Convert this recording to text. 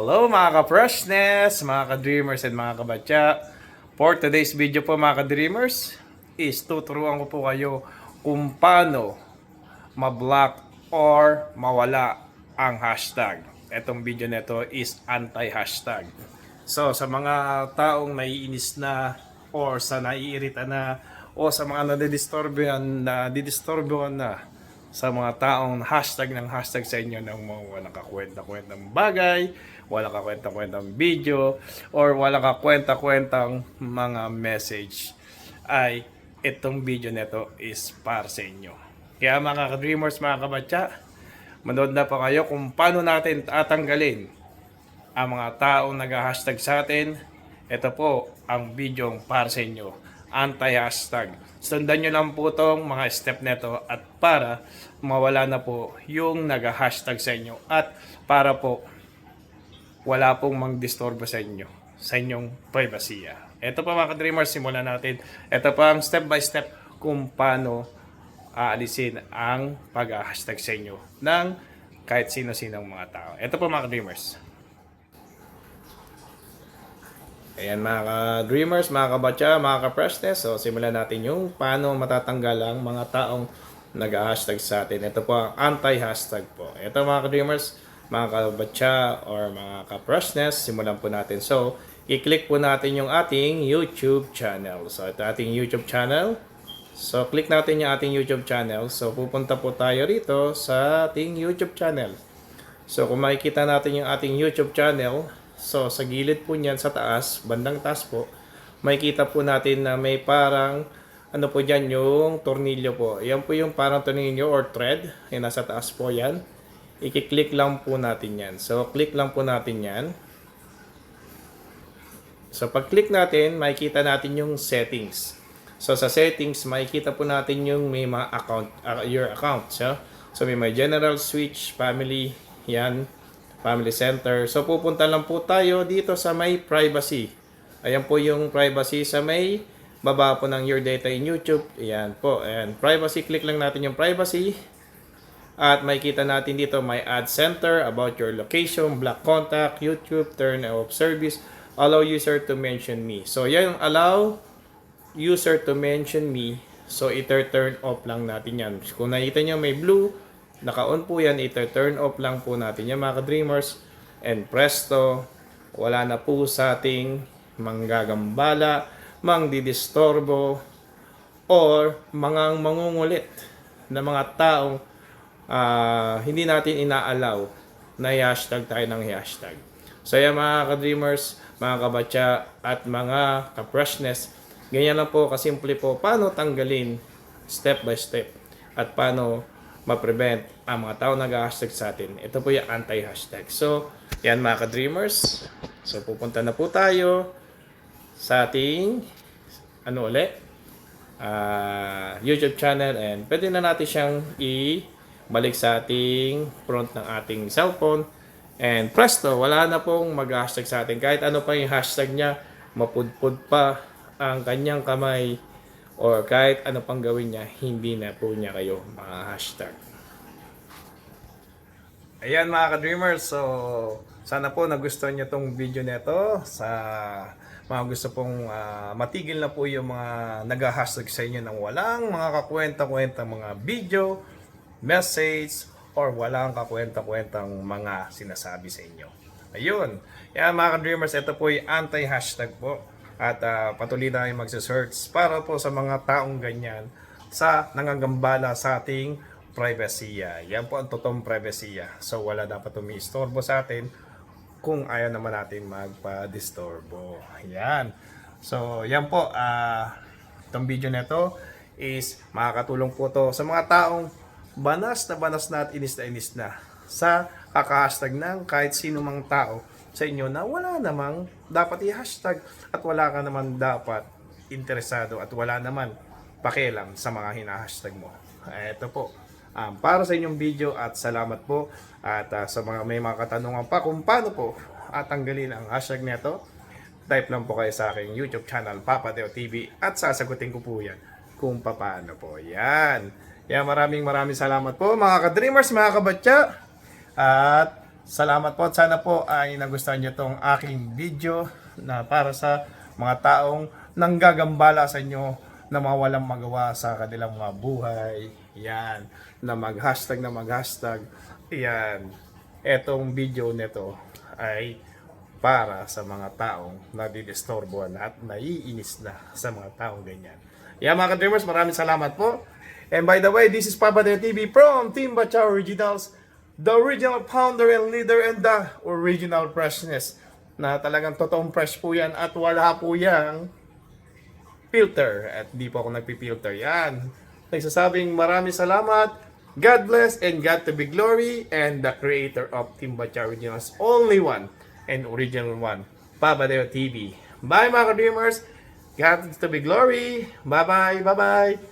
mga ka-freshness, mga ka-dreamers and mga kabatya. For today's video po mga ka-dreamers is tuturuan ko po kayo kung paano ma-block or mawala ang hashtag. Etong video nito is anti-hashtag. So sa mga taong naiinis na or sa naiirita na o sa mga nadidisturbuhan na didisturbuhan na sa mga taong hashtag ng hashtag sa inyo ng mga walang kakwenta-kwentang bagay, walang kakwenta-kwentang video, or walang kakwenta-kwentang mga message, ay itong video nito is para sa inyo. Kaya mga ka-dreamers, mga kabatya, manood na po kayo kung paano natin tatanggalin ang mga taong nag-hashtag sa atin. Ito po ang video para sa inyo. Anti-hashtag. Sundan nyo lang po itong mga step neto at para mawala na po yung nag-hashtag sa inyo at para po wala pong mang-disturbo sa inyo sa inyong privacy. Ito pa mga ka-dreamers, simulan natin. Ito pa ang step by step kung paano aalisin ang pag-hashtag sa inyo ng kahit sino-sinong mga tao. Ito po mga ka-dreamers. Ayan mga ka-dreamers, mga kabatya, mga ka-freshness. So simulan natin yung paano matatanggal ang mga taong nag-hashtag sa atin. Ito po ang anti-hashtag po. Ito mga ka-dreamers, mga kabatya or mga ka-freshness, simulan po natin. So, i-click po natin yung ating YouTube channel. So ito ating YouTube channel. So click natin yung ating YouTube channel. So pupunta po tayo rito sa ating YouTube channel. So kung makikita natin yung ating YouTube channel, so sa gilid po niyan sa taas, bandang taas po, makikita po natin na may parang ano po dyan yung tornilyo po. Yan po yung parang tornilyo or thread. Yan nasa taas po yan. I-click lang po natin yan. So click lang po natin yan. So pag-click natin, makikita natin yung settings. So sa settings, makikita po natin yung may mga account, uh, your account. So, so may mga general switch, family, yan, family center. So pupunta lang po tayo dito sa may privacy. Ayan po yung privacy sa may baba po ng your data in YouTube. Ayan po, ayan. Privacy, click lang natin yung privacy. At makikita natin dito may ad center, about your location, block contact, YouTube, turn off service, allow user to mention me. So yan yung allow user to mention me. So iter-turn off lang natin yan. Kung nakita nyo may blue, naka-on po yan, iter-turn off lang po natin yan mga ka-dreamers. And presto, wala na po sa ating manggagambala, mangdidistorbo, or mga mangungulit na mga taong ah, hindi natin inaalaw na i-hashtag tayo ng i-hashtag. So yan mga ka-dreamers, mga kabatya, at mga ka-freshness, ganyan lang po kasimple po paano tanggalin step by step at paano ma-prevent ang mga tao nag-hashtag sa atin. Ito po yung anti-hashtag. So, yan mga ka-dreamers. So, pupunta na po tayo sa ating ano ulit? ah, YouTube channel and pwede na natin siyang i-balik sa ating front ng ating cellphone and presto, wala na pong mag-hashtag sa atin. Kahit ano pa yung hashtag niya, mapudpud pa ang kanyang kamay or kahit ano pang gawin niya, hindi na po niya kayo ma-hashtag. Ayan mga ka-dreamers, so sana po nagustuhan niyo tong video nito sa mga gusto pong ah, matigil na po yung mga nag-hashtag sa inyo ng walang mga kakwenta-kwenta mga video, message, or walang kakwenta-kwentang mga sinasabi sa inyo. Ayun. Yan mga ka-dreamers, ito po yung anti-hashtag po. At ah, patuloy na yung magsa-search para po sa mga taong ganyan sa nangangambala sa ating privacy. Yan po ang totoong privacy. So wala dapat umiistorbo sa atin kung ayaw naman natin magpa-disturbo. Yan. So yan po. ah itong video na ito is makakatulong po to sa mga taong banas na banas na at inis na inis na sa kakahashtag ng kahit sino mang tao sa inyo na wala namang dapat i-hashtag at wala ka naman dapat interesado at wala naman pakialam sa mga hinahashtag mo. Ito po. Um, para sa inyong video at salamat po at ah, sa mga may mga katanungan pa kung paano po at tanggalin ang hashtag nito type lang po kayo sa aking YouTube channel Papa Deo TV at sasagutin ko po yan kung paano po yan. Yan maraming maraming salamat po mga ka-dreamers, mga kabatya at Salamat po at sana po ay nagustuhan nyo tong aking video na para sa mga taong nanggagambala sa inyo na mawalang magawa sa kanilang mga buhay. Yan. Na mag-hashtag na mag-hashtag. Yan. Etong video nito ay para sa mga taong nadidisturbuhan at naiinis na sa mga taong ganyan. Yan mga ka-dreamers, maraming salamat po. And by the way, this is Papa Deo TV from Team Bacha Originals, the original founder and leader and the original freshness na talagang totoong fresh po yan at wala po yang filter at di po ako nagpi-filter yan. Nagsasabing maraming salamat, God bless and God to be glory and the creator of Team Bacha Originals, only one and original one, Papa Deo TV. Bye mga ka-dreamers! God to be glory! Bye-bye! Bye-bye!